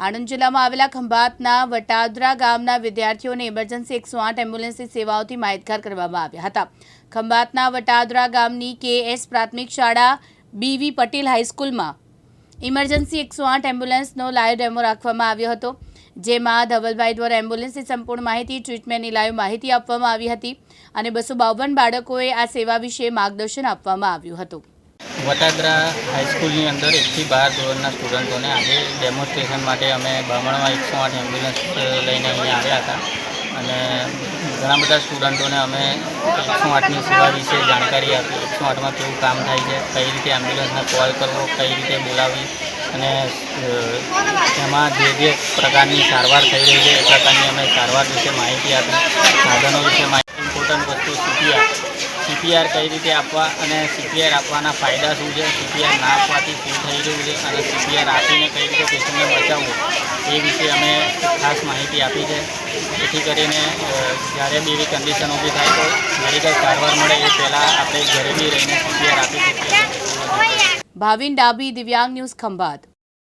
આણંદ જિલ્લામાં આવેલા ખંભાતના વટાદરા ગામના વિદ્યાર્થીઓને ઇમરજન્સી એકસો આઠ એમ્બ્યુલન્સની સેવાઓથી માહિતગાર કરવામાં આવ્યા હતા. ખંભાતના વટાદરા ગામની કે એસ પ્રાથમિક શાળા બીવી પટેલ હાઈસ્કૂલમાં ઇમરજન્સી એકસો આઠ એમ્બ્યુલન્સનો લાઈવ ડેમો રાખવામાં આવ્યો હતો, જેમાં ધવલભાઈ દ્વારા એમ્બ્યુલન્સની સંપૂર્ણ માહિતી ટ્રીટમેન્ટની લાઈવ માહિતી આપવામાં આવી હતી અને બસો બાવન બાળકોએ આ સેવા વિશે માર્ગદર્શન આપવામાં આવ્યું હતું. વટાદરા હાઈસ્કૂલની અંદર એકથી બાર ધોરણના સ્ટુડન્ટોને આજે ડેમોન્સ્ટ્રેશન માટે અમે બામણમાં એકસો આઠ એમ્બ્યુલન્સ લઈને અહીંયા આવ્યા હતા. અને ઘણા બધા સ્ટુડન્ટોને અમે એકસો આઠની સેવા વિશે જાણકારી આપી. એકસો આઠમાં કેવું કામ થાય છે, કઈ રીતે એમ્બ્યુલન્સને કોલ કરવો, કઈ રીતે બોલાવવી. અને એમાં જે જે પ્રકારની સારવાર થઈ રહી છે, એ પ્રકારની અમે સારવાર વિશે માહિતી આપી. સાધનો વિશે માહિતી ઇમ્પોર્ટન્ટ વસ્તુ સીપીઆર સીપીઆર કઈ રીતે આપવા અને સીપીઆર આપવાના ફાયદા શું છે? સીપીઆર ના આપવાથી શું થઈ રહ્યું છે? અને સીપીઆર આપીને કઈ રીતે પેશન્ટને બચાવવું? એ વિશે અમે ખાસ માહિતી આપી છે. જેથી કરીને જ્યારે બી એવી કન્ડિશન ઊભી થાય તો મેડિકલ સારવાર મળે એ પહેલાં આપણે ઘરે બી રહીને સીપીઆર આપી શકીએ ભાવિન ડાભી દિવ્યાંગ ન્યૂઝ ખંભાત.